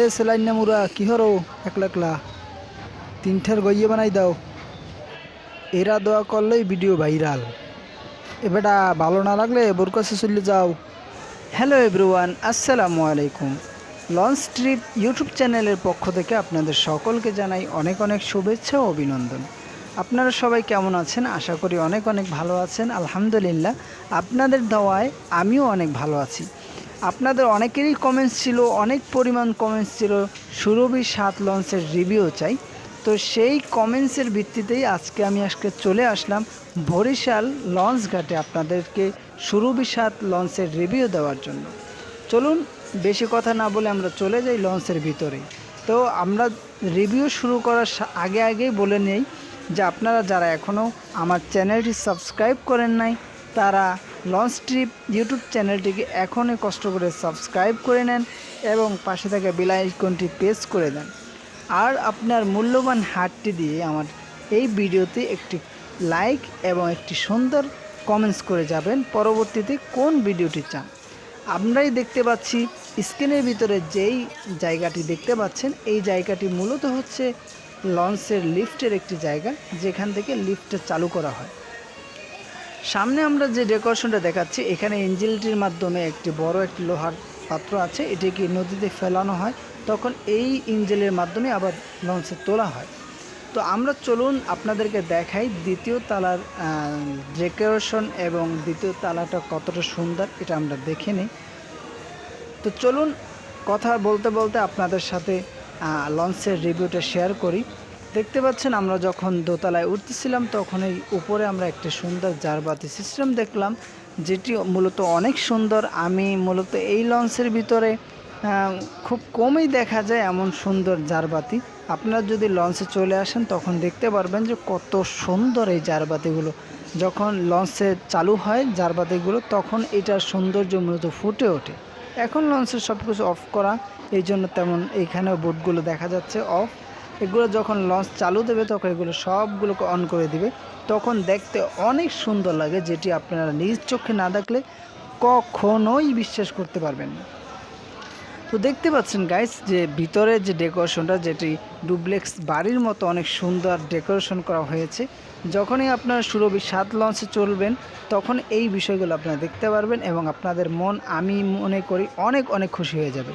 এ saline না মুরা, কি হরো? একলা একলা। তিনটার গইয়ে বানাই দাও। এরা দোয়া করলেই ভিডিও ভাইরাল। এবারটা ভালো না লাগলে বোর কাছে চলে যাও। হ্যালো এভরিওয়ান, আসসালামু আলাইকুম। লঞ্চ ট্রিপ ইউটিউব চ্যানেলের পক্ষ থেকে আপনাদের সকলকে জানাই অনেক অনেক শুভেচ্ছা ও অভিনন্দন। আপনারা সবাই কেমন আছেন? আশা করি অনেক অনেক ভালো আছেন। আলহামদুলিল্লাহ। আপনাদের দেওয়ায় আমিও অনেক ভালো আছি। আপনাদের অনেকেরই কমেন্টস ছিল, অনেক পরিমাণ কমেন্টস ছিল। সুরভি সাত লঞ্চের রিভিউ চাই। তো সেই কমেন্টসের ভিত্তিতেই আজকে আমি আজকে চলে আসলাম বরিশাল লঞ্চ ঘাটে আপনাদেরকে সুরভি সাত লঞ্চের রিভিউ দেওয়ার জন্য। চলুন, বেশি কথা না বলে আমরা চলে যাই লঞ্চের ভিতরে। তো আমরা রিভিউ শুরু করার আগে আগেই বলে নেই যে আপনারা যারা এখনও আমার চ্যানেলটি সাবস্ক্রাইব করেন নাই, তারা লঞ্চ ট্রিপ ইউটিউব চ্যানেলটিকে এখনই কষ্ট করে সাবস্ক্রাইব করে নেন এবং পাশে থাকা বেল আইকনটি প্রেস করে দেন। আর আপনার মূল্যবান হাতটি দিয়ে আমার এই ভিডিওতে একটি লাইক এবং একটি সুন্দর কমেন্টস করে যাবেন পরবর্তীতে কোন ভিডিওটি চান। আমরাই দেখতে পাচ্ছি, স্ক্রিনের ভিতরে যেই জায়গাটি দেখতে পাচ্ছেন, এই জায়গাটি মূলত হচ্ছে লঞ্চের লিফটের একটি জায়গা, যেখান থেকে লিফটটা চালু করা হয়। সামনে আমরা যে ডেকোরেশনটা দেখাচ্ছি, এখানে ইঞ্জিলটির মাধ্যমে একটি বড় একটি লোহার পাত্র আছে। এটিকে নদীতে ফেলানো হয়? তখন এই ইঞ্জেলের মাধ্যমে আবার লঞ্চে তোলা হয়। তো আমরা চলুন আপনাদেরকে দেখাই দ্বিতীয় তালার ডেকোরেশন এবং দ্বিতীয় তালাটা কতটা সুন্দর, এটা আমরা দেখে নিই। তো চলুন কথা বলতে বলতে আপনাদের সাথে লঞ্চের রিভিউটা শেয়ার করি। দেখতে পাচ্ছেন, আমরা যখন দোতলায় উঠতেছিলাম তখন এই উপরে আমরা একটি সুন্দর জারবাতি সিস্টেম দেখলাম, যেটি মূলত অনেক সুন্দর। আমি মূলত এই লঞ্চের ভিতরে খুব কমই দেখা যায় এমন সুন্দর জারবাতি। আপনারা যদি লঞ্চে চলে আসেন, তখন দেখতে পারবেন যে কত সুন্দর এই জারবাতিগুলো। যখন লঞ্চে চালু হয় জারবাতিগুলো, তখন এটার সৌন্দর্য মূলত ফুটে ওঠে। এখন লঞ্চের সব কিছু অফ করা, এই জন্য তেমন এইখানেও বোটগুলো দেখা যাচ্ছে অফ এগুলো যখন লঞ্চ চালু দেবে, তখন এগুলো সবগুলোকে অন করে দিবে। তখন দেখতে অনেক সুন্দর লাগে, যেটি আপনারা নিজ চোখে না দেখলে কখনোই বিশ্বাস করতে পারবেন না। তো দেখতে পাচ্ছেন গাইস যে ভিতরে যে ডেকোরেশনটা যেটি ডুপ্লেক্স বাড়ির মতো অনেক সুন্দর ডেকোরেশন করা হয়েছে, যখনই আপনারা সুরভি সাত লঞ্চে চলবেন, তখন এই বিষয়গুলো আপনারা দেখতে পারবেন এবং আপনাদের মন, আমি মনে করি, অনেক অনেক খুশি হয়ে যাবে।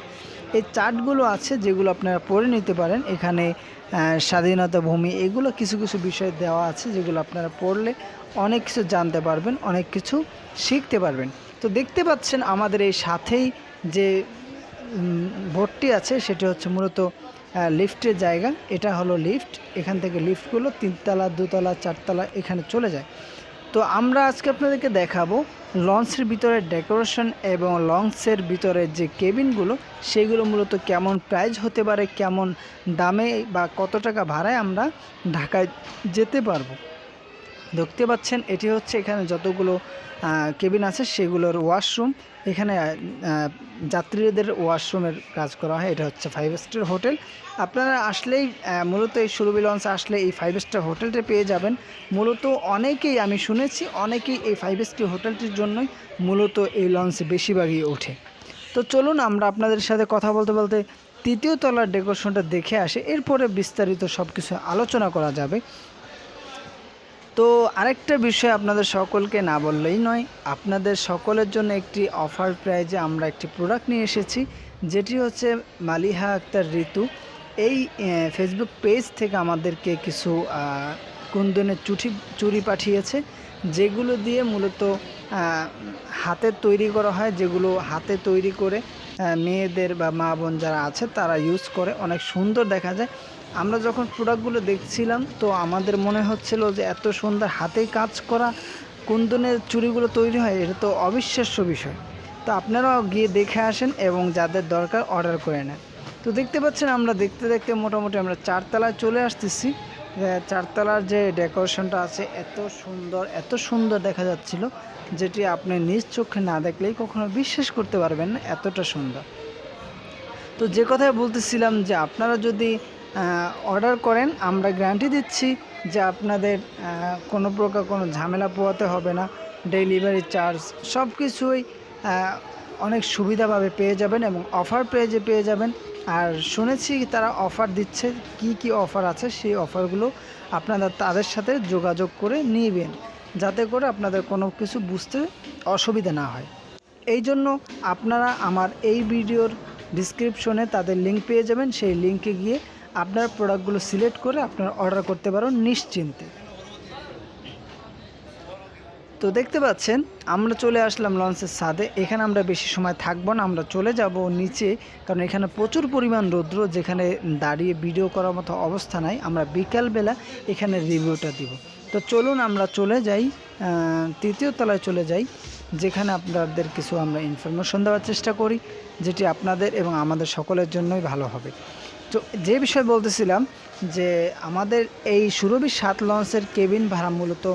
এই চার্টগুলো আছে যেগুলো আপনারা পড়ে নিতে পারেন। এখানে স্বাধীনতা ভূমি, এগুলো কিছু কিছু বিষয় দেওয়া আছে যেগুলো আপনারা পড়লে অনেক কিছু জানতে পারবেন, অনেক কিছু শিখতে পারবেন। তো দেখতে পাচ্ছেন আমাদের এই সাথেই যে ভোটটি আছে সেটি হচ্ছে মূলত লিফটের জায়গা। এটা হলো লিফট। এখান থেকে লিফটগুলো তিনতলা, দুতলা, চারতলা এখানে চলে যায়। তো আমরা আজকে আপনাদেরকে দেখাবো লঞ্চের ভিতরে ডেকোরেশন এবং লঞ্চের ভিতরে যে কেবিনগুলো, সেগুলো মূলত কেমন প্রাইস হতে পারে, কেমন দামে বা কত টাকা ভাড়ায় আমরা ঢাকায় যেতে পারব। দেখতে পাচ্ছেন, এটি হচ্ছে এখানে যতগুলো কেবিন আছে সেগুলোর ওয়াশরুম। এখানে যাত্রীদের ওয়াশরুমের কাজ করা হয়, এটা হচ্ছে ফাইভ স্টার হোটেল। আপনারা আসলেই মূলত এই সুরভি লঞ্চ আসলে এই ফাইভ স্টার হোটেলটা পেয়ে যাবেন। মূলত অনেকেই আমি শুনেছি, অনেকেই এই ফাইভ স্টার হোটেলটির জন্যই মূলত এই লঞ্চে বেশিরভাগই ওঠে। তো চলুন, আমরা আপনাদের সাথে কথা বলতে বলতে তৃতীয় তলার ডেকোরেশনটা দেখে আসে। এরপরে বিস্তারিত সব কিছু আলোচনা করা যাবে। তো আরেকটা বিষয় আপনাদের সকলকে না বললেই নয়, আপনাদের সকলের জন্য একটি অফার প্রাইজে আমরা একটি প্রোডাক্ট নিয়ে এসেছি, যেটি হচ্ছে মালিহা আক্তার ঋতু। এই ফেসবুক পেজ থেকে আমাদেরকে কিছু কুন্দনের চুটি চুরি পাঠিয়েছে, যেগুলো দিয়ে মূলত হাতে তৈরি করা হয়, যেগুলো হাতে তৈরি করে মেয়েদের বা মা বোন যারা আছে, তারা ইউজ করে। অনেক সুন্দর দেখা যায়। আমরা যখন প্রোডাক্টগুলো দেখছিলাম, তো আমাদের মনে হচ্ছিল যে এত সুন্দর হাতে কাজ করা কুন্দনের চুড়িগুলো তৈরি হয়, এটা তো অবিশ্বাস্য বিষয়। তো আপনারাও গিয়ে দেখে আসেন এবং যাদের দরকার অর্ডার করে নেন। তো দেখতে পাচ্ছেন আমরা দেখতে দেখতে মোটামুটি আমরা চারতলায় চলে আসতেছি। চারতলার যে ডেকোরেশনটা আছে, এত সুন্দর এত সুন্দর দেখা যাচ্ছিল, যেটি আপনি নিজ চোখে না দেখলেই কখনো বিশ্বাস করতে পারবেন না, এতটা সুন্দর। তো যে কথাই বলতেছিলাম যে আপনারা যদি অর্ডার করেন, আমরা গ্যারান্টি দিচ্ছি যে আপনাদের কোনো প্রকার কোনো ঝামেলা পোয়াতে হবে না। ডেলিভারি চার্জ সব কিছুই অনেক সুবিধাভাবে পেয়ে যাবেন এবং অফার পেজে পেয়ে যাবেন। আর শুনেছি তারা অফার দিচ্ছে, কি কি অফার আছে সেই অফারগুলো আপনারা তাদের সাথে যোগাযোগ করে নিবেন, যাতে করে আপনাদের কোনো কিছু বুঝতে অসুবিধা না হয়। এই জন্য আপনারা আমার এই ভিডিওর ডিসক্রিপশনে তাদের লিঙ্ক পেয়ে যাবেন, সেই লিঙ্কে গিয়ে আপনার প্রোডাক্টগুলো সিলেক্ট করে আপনারা অর্ডার করতে পারেন নিশ্চিন্তে। তো দেখতে পাচ্ছেন, আমরা চলে আসলাম লঞ্চের ছাদে। এখানে আমরা বেশি সময় থাকব না, আমরা চলে যাব নিচে, কারণ এখানে প্রচুর পরিমাণ রৌদ্র, যেখানে দাঁড়িয়ে ভিডিও করার মতো অবস্থা নাই। আমরা বিকালবেলা এখানে রিভিউটা দিব। তো চলুন আমরা চলে যাই তৃতীয় তলায় চলে যাই, যেখানে আপনাদের কিছু আমরা ইনফরমেশন দেওয়ার চেষ্টা করি, যেটি আপনাদের এবং আমাদের সকলের জন্যই ভালো হবে। তো যে বিষয় বলতেছিলাম যে আমাদের এই সুরভি সাত লঞ্চের কেবিন ভাড়া মূলত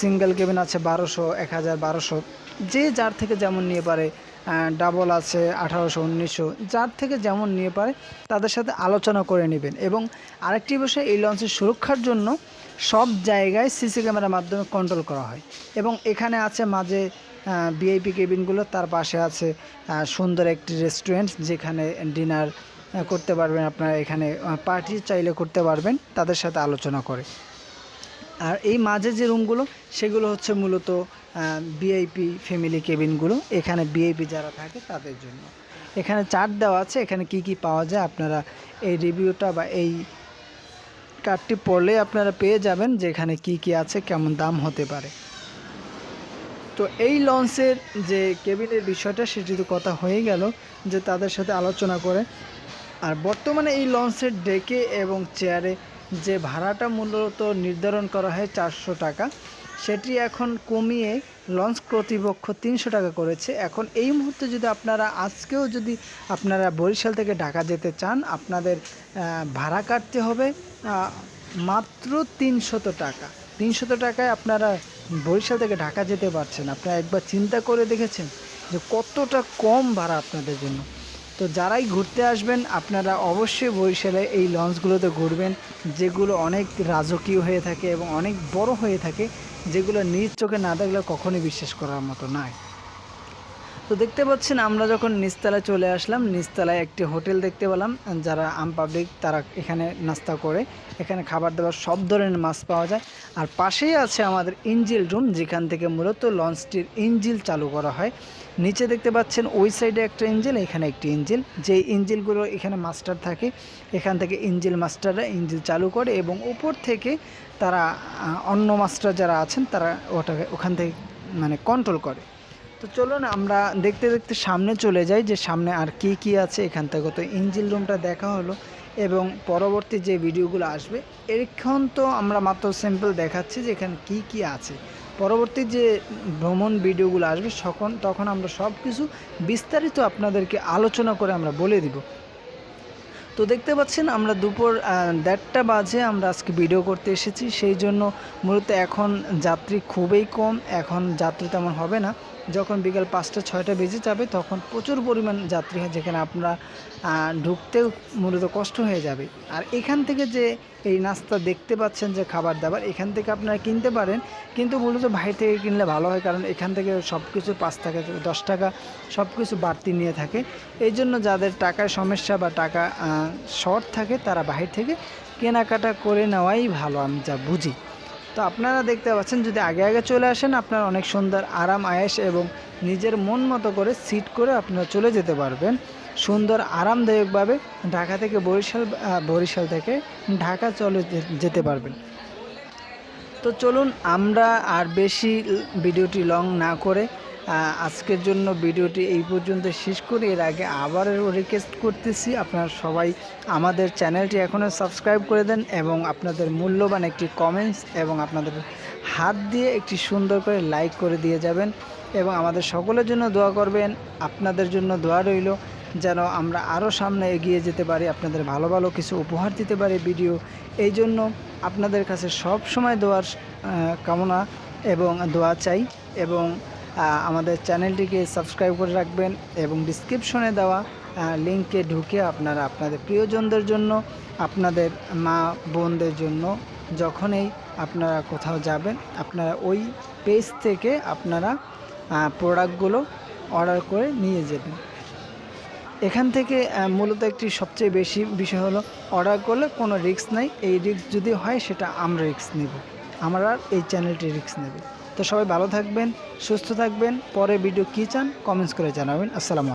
সিঙ্গেল কেবিন আছে বারোশো, এক হাজার বারোশো। যে যার থেকে যেমন নিয়ে পারে ডাবল আছে আঠারোশো, উনিশশো, যার থেকে যেমন নিয়ে পারে তাদের সাথে আলোচনা করে নেবেন। এবং আরেকটি বিষয়, এই লঞ্চের সুরক্ষার জন্য সব জায়গায় সিসি ক্যামেরার মাধ্যমে কন্ট্রোল করা হয়। এবং এখানে আছে মাঝে ভিআইপি কেবিনগুলো, তার পাশে আছে সুন্দর একটি রেস্টুরেন্ট যেখানে ডিনার করতে পারবেন, আপনারা এখানে পার্টি চাইলে করতে পারবেন, তাদের সাথে আলোচনা করে। আর এই মাঝে যে রুমগুলো সেগুলো হচ্ছে মূলত বিআইপি ফ্যামিলি কেবিনগুলো এখানে বিআইপি যারা থাকে তাদের জন্য। এখানে চার্ট দেওয়া আছে, এখানে কি কি পাওয়া যায়, আপনারা এই রিভিউটা বা এই কার্ডটি পড়লে আপনারা পেয়ে যাবেন যে এখানে কি কি আছে, কেমন দাম হতে পারে। তো এই লঞ্চের যে কেবিনের বিষয়টা সেটি তো কথা হয়ে গেল যে তাদের সাথে আলোচনা করে আর বর্তমানে এই লঞ্চের ডেকে এবং চেয়ারে যে ভাড়াটা মূলত নির্ধারণ করা হয় চারশো টাকা, সেটি এখন কমিয়ে লঞ্চ কর্তৃপক্ষ তিনশো টাকা করেছে। এখন এই মুহূর্তে যদি আপনারা আজকেও যদি আপনারা বরিশাল থেকে ঢাকা যেতে চান, আপনাদের ভাড়া কাটতে হবে মাত্র তিনশত টাকা। তিনশত টাকায় আপনারা বরিশাল থেকে ঢাকা যেতে পারছেন। আপনারা একবার চিন্তা করে দেখেছেন যে কতটা কম ভাড়া আপনাদের জন্য? তো যারাই ঘুরতে আসবেন, আপনারা অবশ্যই বরিশালে এই লঞ্চগুলোতে ঘুরবেন, যেগুলো অনেক রাজকীয় হয়ে থাকে এবং অনেক বড় হয়ে থাকে, যেগুলো নিজ চোখে না দেখলে কখনোই বিশ্বাস করার মতো নয়। তো দেখতে পাচ্ছেন, আমরা যখন নিচতলায় চলে আসলাম নিচতলায় একটি হোটেল দেখতে পেলাম, যারা আম পাবলিক তারা এখানে নাস্তা করে, এখানে খাবার দাবার সব ধরনের মাছ পাওয়া যায়। আর পাশেই আছে আমাদের ইঞ্জিল রুম, যেখান থেকে মূলত লঞ্চটির ইঞ্জিল চালু করা হয়। নিচে দেখতে পাচ্ছেন, ওই সাইডে একটা ইঞ্জিল, এখানে একটি ইঞ্জিল। যে ইঞ্জিলগুলো এখানে মাস্টার থাকে, এখান থেকে ইঞ্জিল মাস্টাররা ইঞ্জিল চালু করে এবং উপর থেকে তারা অন্য মাস্টার যারা আছেন, তারা ওটাকে ওখান থেকে মানে কন্ট্রোল করে। তো চলুন আমরা দেখতে দেখতে সামনে চলে যাই যে সামনে আর কি কি আছে এখান থেকে। তো ইঞ্জিল রুমটা দেখা হলো এবং পরবর্তী যে ভিডিওগুলো আসবে, এরক্ষণ তো আমরা মাত্র সিম্পল দেখাচ্ছি যে এখানে কী কী আছে। পরবর্তী যে ভ্রমণ ভিডিওগুলো আসবে তখন তখন আমরা সব কিছু বিস্তারিত আপনাদেরকে আলোচনা করে আমরা বলে দিব। তো দেখতে পাচ্ছেন আমরা দুপুর দেড়টা বাজে আমরা আজকে ভিডিও করতে এসেছি। সেই জন্য মূলত এখন যাত্রী খুবই কম, এখন যাত্রী তেমন হবে না। যখন বিকাল পাঁচটা ছয়টা বেজে যাবে তখন প্রচুর পরিমাণ যাত্রী হয় যেখানে আপনারা আহ, ঢুকতেও মূলত কষ্ট হয়ে যাবে। আর এখান থেকে যে এই নাস্তা দেখতে পাচ্ছেন যে খাবার দাবার এখান থেকে আপনারা কিনতে পারেন। কিন্তু মূলত বাইরে থেকে কিনলে ভালো হয় কারণ এখান থেকে সব কিছু পাঁচ টাকা দশ টাকা সব কিছু বাড়তি নিয়ে থাকে। এই জন্য যাদের টাকার সমস্যা বা টাকা শর্ট থাকে তারা বাহির থেকে কেনাকাটা করে নেওয়াই ভালো আমি যা বুঝি। তো আপনারা দেখতে পাচ্ছেন যদি আগে আগে চলে আসেন, আপনার অনেক সুন্দর আরাম আয়েস এবং নিজের মন মতো করে সিট করে আপনারা চলে যেতে পারবেন। সুন্দর, আরামদায়কভাবে ঢাকা থেকে বরিশাল বরিশাল থেকে ঢাকা চলে যেতে পারবেন। তো চলুন আমরা আর বেশি ভিডিওটি লং না করে আজকের জন্য ভিডিওটি এই পর্যন্ত শেষ করি। এর আগে আবারও রিকোয়েস্ট করতেছি, আপনারা সবাই আমাদের চ্যানেলটি এখনও সাবস্ক্রাইব করে দেন এবং আপনাদের মূল্যবান একটি কমেন্টস এবং আপনাদের হাত দিয়ে একটি সুন্দর করে লাইক করে দিয়ে যাবেন এবং আমাদের সকলের জন্য দোয়া করবেন। আপনাদের জন্য দোয়া রইল যেন আমরা আরও সামনে এগিয়ে যেতে পারি, আপনাদের ভালো ভালো কিছু উপহার দিতে পারি ভিডিও এই জন্য আপনাদের কাছে সব সময় দোয়ার কামনা এবং দোয়া চাই এবং আমাদের চ্যানেলটিকে সাবস্ক্রাইব করে রাখবেন এবং ডিসক্রিপশনে দেওয়া লিঙ্কে ঢুকে আপনারা আপনাদের প্রিয়জনদের জন্য, আপনাদের মা বোনদের জন্য যখনই আপনারা কোথাও যাবেন, আপনারা ওই পেজ থেকে আপনারা প্রোডাক্টগুলো অর্ডার করে নিয়ে যাবেন। এখান থেকে মূলত একটি সবচেয়ে বেশি বিষয় হলো, অর্ডার করলে কোনো রিস্ক নাই, এই রিস্ক যদি হয় সেটা আমরা রিস্ক নেব। আমরা এই চ্যানেলটি রিস্ক নেবে। তো সবাই ভালো থাকবেন সুস্থ থাকবেন। পরে ভিডিও কী চান কমেন্টস করে জানাবেন। আসসালাম